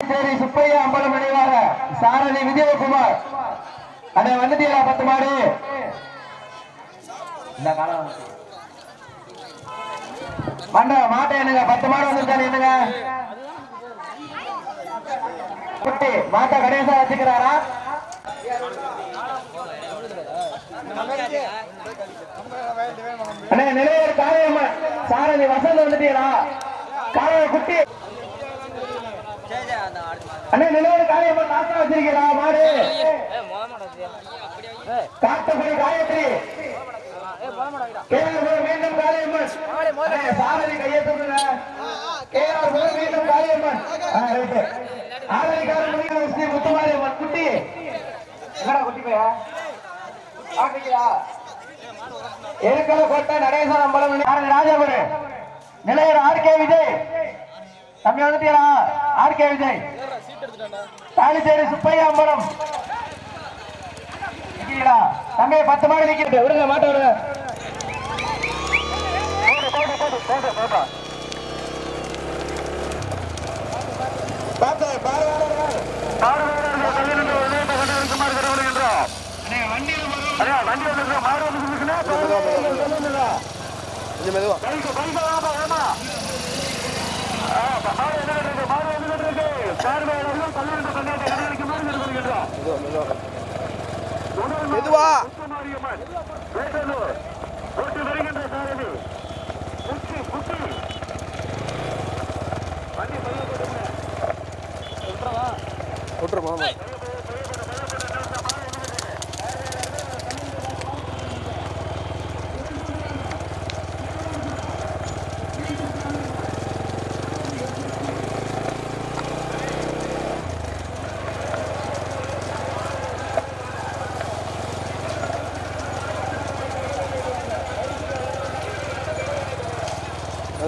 சேரி சுப்பையா அம்பலம் நினைவாக சாரதி விஜயகுமார். அண்ணே வந்துட்டீங்களா பத்து மாடு. இந்த காலம் மண்ட மாட்டை என்னங்க? பத்து மாடு வந்திருக்காரு என்னங்க? குட்டி மாட்டை கணேசா வச்சுக்கிறாரா? அண்ணே நிலையர் காளையம்மன். சாரதி வசந்த் வந்துட்டீங்களா காளைய குட்டி. அண்ணே நிலையர் காளையம்மன் காத்தா வச்சிருக்கீங்களா? மாடு. காத்தபடி காயத்ரி. கேஆர் மீண்டும் காளியம்மன் அண்ணே, சாரதி கையை தூக்குங்க கேஆர் மீண்டும் காளியம்மன் ஆ, ரைட்டு. ஆதரிக்காரர் முருகன் ஸ்ரீ முத்துமாரியம்மன். குட்டி. என்னடா குட்டி பையா? பாக்குறீங்களா எருக்கல கோட்டை நடேசன் அம்பலம்? சாரதி ராஜாபுரம்? நிலையர் ஆர் கே விஜய். தம்பி வந்துட்டீங்களா ஆர் கே விஜய் தாலிச்சேரி சுப்பையா அம்பலம் நிக்கிறீங்களா தம்பி பத்து மாடு நிக்கிறது விடுங்க மாட்ட விடுங்க போடு, போடு, போடு, போடு, போடு. பாத்து, பாரு, பாரு, பாரு. பாரு, பாரு, பாரு, தள்ளி நின்று விளையாட்டை கொண்டு இருக்குமாறு கடவுளுகின்றோம். அண்ணே, வண்டி வந்துருக்கு, மாடு. கொஞ்சம் மெதுவா மெதுவா. மெதுவா முதல் மாடு மெதுவா. முத்துமாரியம்மன், வேட்டனூர். ஓட்டி வருகின்ற சாரதி குட்டி, குட்டி. வண்டி பைய போட்டுங்க. விட்டுருமா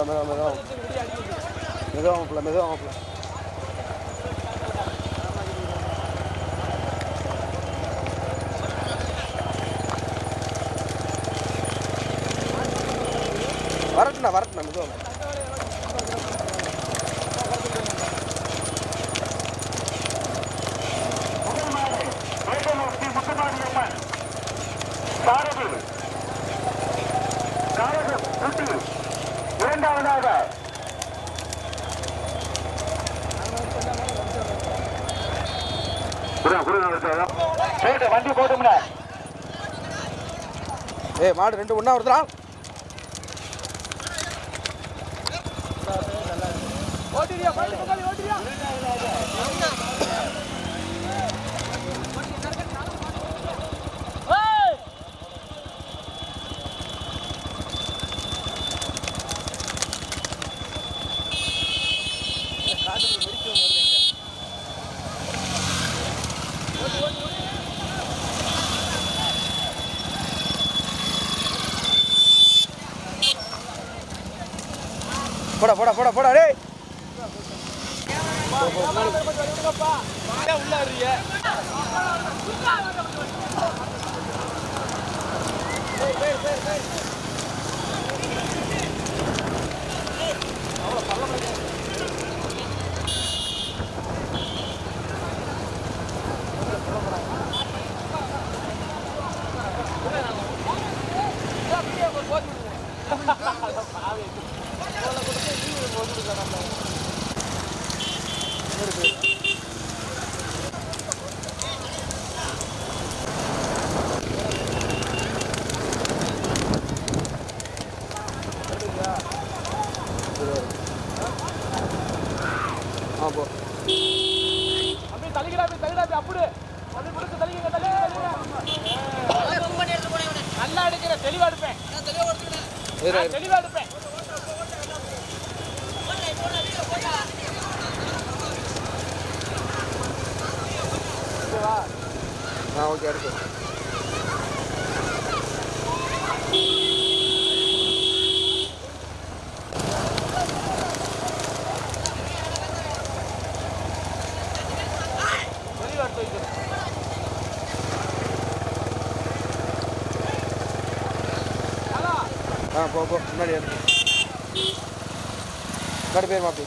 ஆமா மெதுவாக மெதுவா மெதுவாக மெதுவா மாப்பிள்ள மெதுவா மாப்பிள்ள வரட்டுண்ணா வரட்டுண்ணா மெதுவா வேட்டனூர் ஸ்ரீ முத்துமாரியம்மன். சாரதி காரகம், குட்டி. இரண்டாவதாக வண்டி போட்டும்னா ஏய் மாடு ரெண்டு ஒன்றா வருதுடா. போடா போடா போடா போடா டேய். உள்ளாடுறிய போ நல்லா எடுக்கிற தெளிவா எடுப்பேன். தெளிவா எடுப்பேன். ஆ ஓகே அடுத்து ஆ போ போ முன்னாடி முன்னாடி பேர் மாப்பி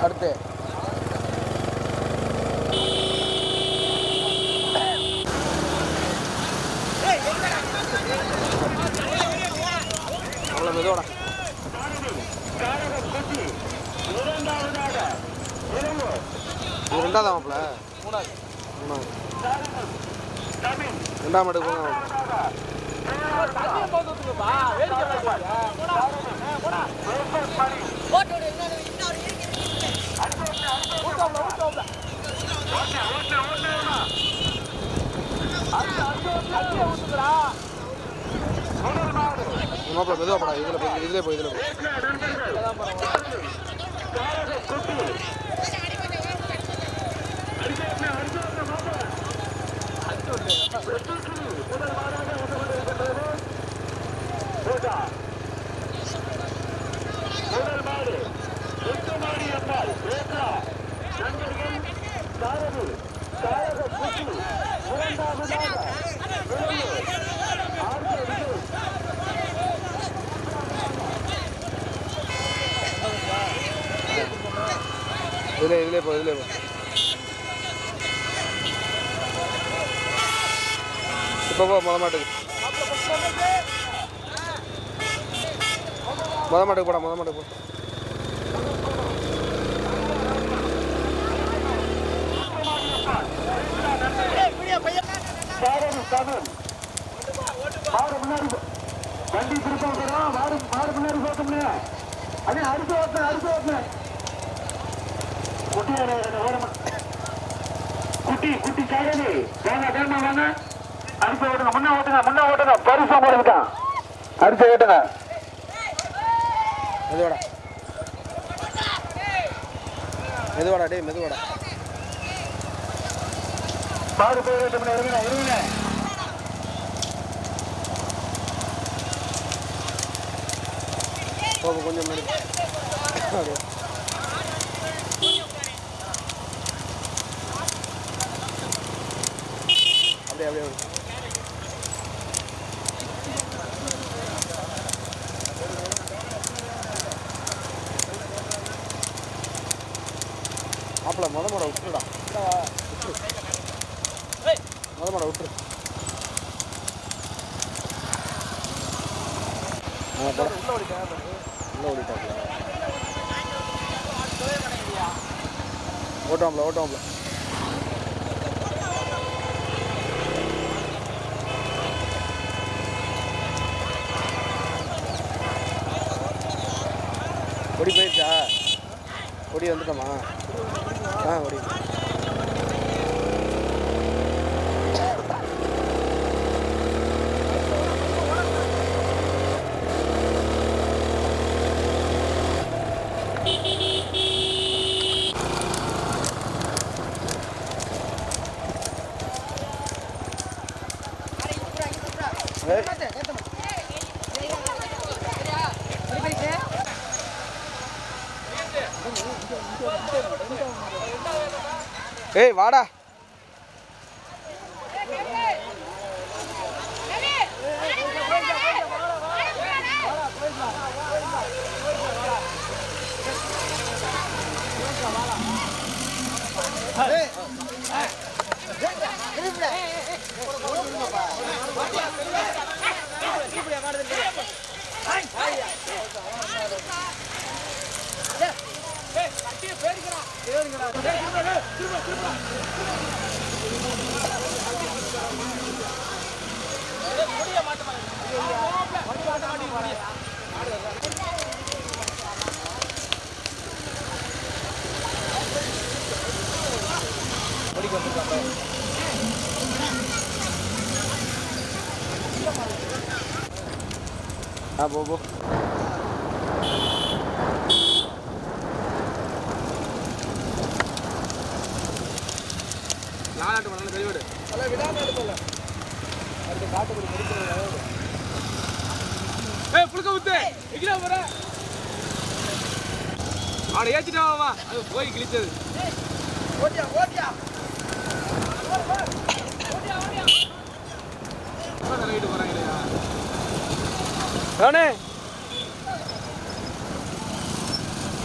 அடுத்து. Thank you. மெதுவோட இது ரெண்டாவது மாப்பிள மூணாவது மூணாவது ரெண்டாம் மாடு போட்டு மெதுவாக படா இதில் போடா ஆ, போடா ஊத்தாப்புல, ஊத்தாப்புல. தண்ணியை போய் இதுல போய் இதுல போய் இதுல இதுல போ இதுல போ. இப்போ போ முத மாட்டுக்கு. முத மாட்டுக்கு போடா முத மாட்டுக்கு போ. சாரதி முன்னாடி வண்டி திருப்ப விடுறோம் மாடு மாடு முன்னாடி போட்டோம்னு அதே அடுத்து ஓட்டுன அடுத்து ஓட்டுன குட்டி குட்டி குட்டி சாரதி. வாங்க வேகமா வாங்க. அடுத்து ஓட்டுங்க. முன்ன ஓட்டுங்க முன்ன ஓட்டுங்க. பரிசா போடுங்க அடுத்து ஓட்டுங்க. மெதுவாடா. மெதுவாடா டேய் மெதுவாடா. மாடு போய் இருங்க இருங்க. கொஞ்சம் முன்னாடி அப்படியே. அப்படியே அப்படியே அப்படியே. மாப்பிள முத மாட விட்டுருடா ஏய், முத மாட விட்டுரு ஆ, போடா. உள்ள ஓடிட்டேன். உள்ள ஓடிட்டாப்ல ஓட்டுவாம்ல ஓட்டுவாம்ல கொடி போயிடுச்சா கொடி வந்துட்டோமா? ஆ கொடி ஏய், வாடா ஏய், கட்டியை பேடிக்கிறான். ஏய், திரும்ப, ஏய், திரும்ப, திரும்ப. ஏய், முடிய மாட்ட மாட்டேங்குது. வண்டி மாட்ட மாட்டேங்குது, முடிய. முடிக்கு வந்துருக்காங்க. ஆ போ போ நாலாட்டு மணி வெளிவிடு ஏய், புழுக்க ஊத்து. எங்கடா போற? அவனை ஏற்றிட்டா வா அது போய் கிழிச்சது. தலையிட்டு அவனே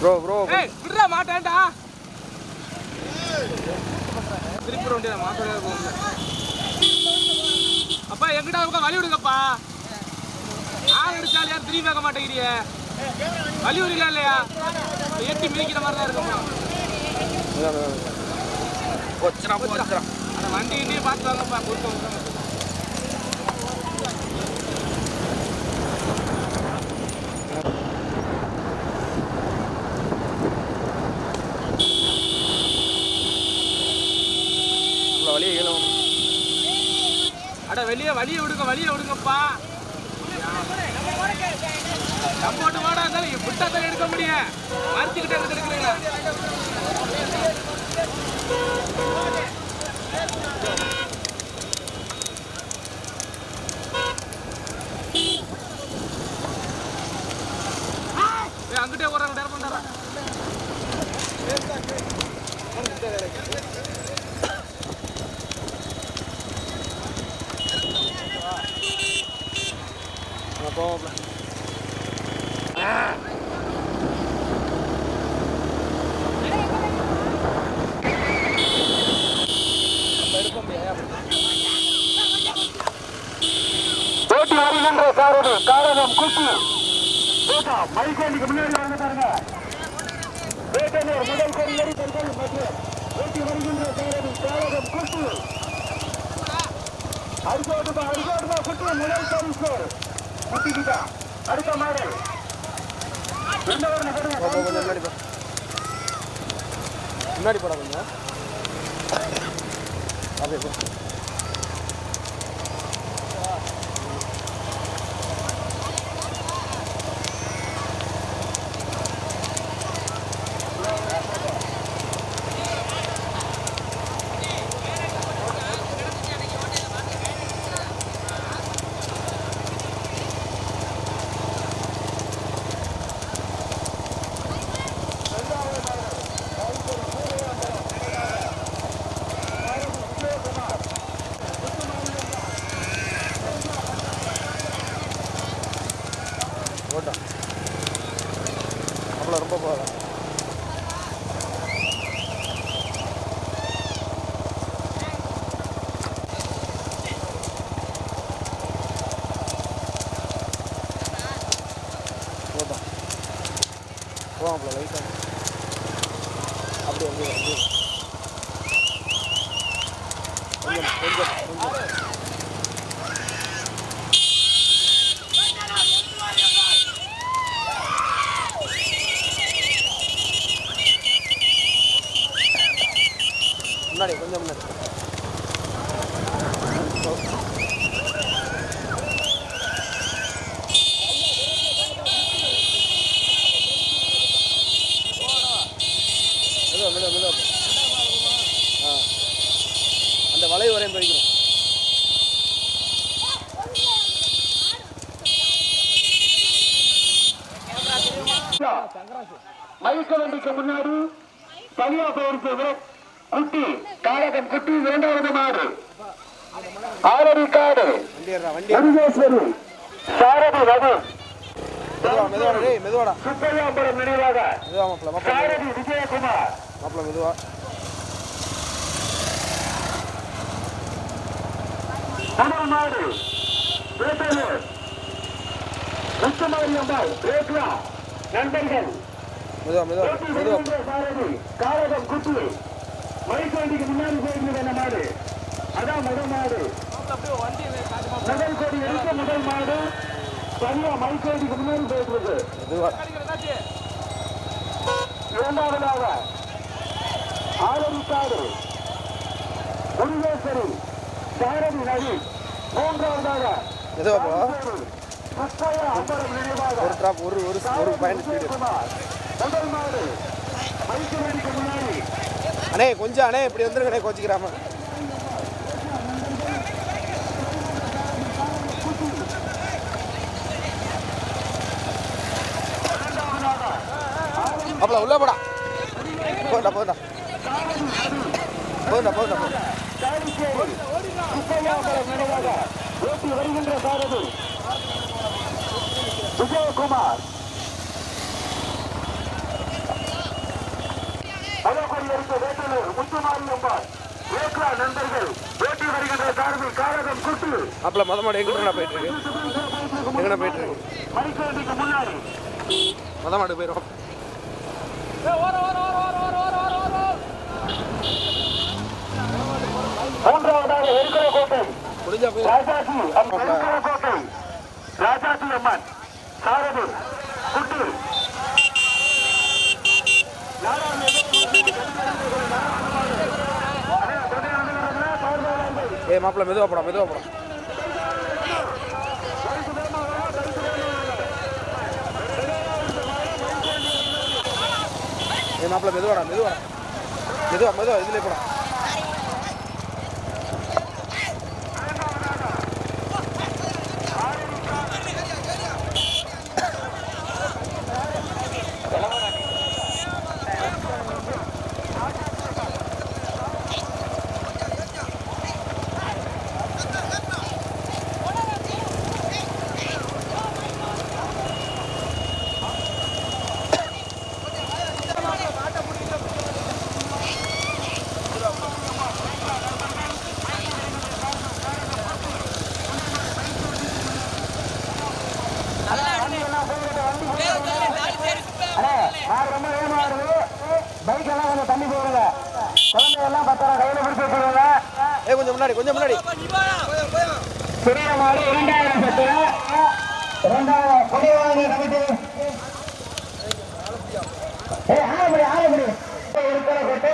ப்ரோ ப்ரோ. ஏய், விட்றா, மாட்டேன்டா. திருப்பி வண்டியில மாத்தவே போகல. அப்பா எங்கிட்ட பக்கம் வழி விடுங்கப்பா. ஆள் அடிச்சால் யாரும் திரும்பி பார்க்க மாட்டேங்கிறீங்க வழி விடுங்களா இல்லையா? எட்டி மிதிக்கிற மாதிரி தான் இருக்குமா போச்சுனா போச்சுனா அந்த வண்டி கிண்டி பார்த்து வாங்கப்பா. கொடுத்து விட்டுருங்க. உள்ள வழியே கீழே அட வெளியே வழியை விடுங்க வழியை விடுங்கப்பா. சப்போர்ட் மாடா இருந்தாலும் விட்டா தான் எடுக்க முடியும் மறுத்துக்கிட்டே இருந்து எடுக்கிறீங்களா? அங்கிட்டே போறாங்க டேர் பண்ணுறாங்க போவோம் போட்டி வருகின்ற சாரதி காரணம் குட்டி. போட்டா மைக்கேண்டிக்கு முன்னாடி வந்து பாருங்க. வேட்டனூர் முதல் கொடியேறி தர்கள் மற்றும் போட்டி வருகின்ற சாரதி காரணம் குட்டி. அரிசோடுமா அரிசோடுமா குட்டி முதல் பரிசு முட்டிக்கிட்டா? அடுத்த மாடல் முன்னாடி போடா கொஞ்சம் அப்படியே வருவான் அப்படி லைட்டாக அப்படி வந்து அப்படி மெதுவாடா. சுப்பையாம்பரம் நினைவாக மெதுவா மாப்பிள மாப்பிள விஜயகுமார். மாப்பிள மெதுவா. முதல் மாடு வேட்டலூர் முத்துமாரி அம்பாள் ரேக்லா நண்பர்கள். மெதுவா மெதுவா மெதுவா. சாரதி காரகம் குட்டி. மைக் வண்டிக்கு முன்னாடி மாடு? அதான் முதல் மாடு. காட்டுமா? முதல் கோடி எடுக்க முதல் மாடு. தனியா மைக்கேடிக்கு முன்னாடி போயிட்டு இருக்கு இரண்டாவதாக ஆலரிக்காடு முருகேஸ்வரி சாரதி நதி. மூன்றாவதாக ஒரு ஒரு ஒரு பயணம் முதல் மாடு மைக்கேடிக்கு முன்னாடி அண்ணே கொஞ்சம் அண்ணே இப்படி வந்துருக்கண்ணே கோச்சிக்கிறாம அப்பல உள்ள போடா. போடா போடா. போடா போடா போடா. ஓட்டி வருகின்ற சாரதி விஜயகுமார். இருக்க வேட்டலூர் முத்துமாரி அம்பாள் ஏக்லா நண்பர்கள் ஓட்டி வருகின்ற சாரதி காரகம் குட்டு அப்பல மொத மாடு எங்கிட்ட போயிட்டு இருக்கு? எங்கடா போயிட்டு இருக்கு? மணிக்கேண்டிக்கு முன்னாடி. மொத மாடு போயிடும் மூன்றாவதாக இருக்கிற கோட்டை ராஜாஜி கோட்டை ராஜாஜி அம்மன் சாரதூர் குட்டூர் மாப்பிள்ள மெதுவா போடா மெதுவா போடா. மாப்பிள்ள மெதுவாடா மெதுவாடா. மெதுவா மெதுவா இதுலேயே போடா. எல்லாம் பத்திரம் கையில பிடிச்சி வச்சுக்கோங்க ஏ கொஞ்சம் முன்னாடி கொஞ்சம் முன்னாடி. சிறிய மாடு இரண்டாயிரம் சத்து இரண்டாயிரம் கமிட்டி. ஏ இருக்கிற கொட்டை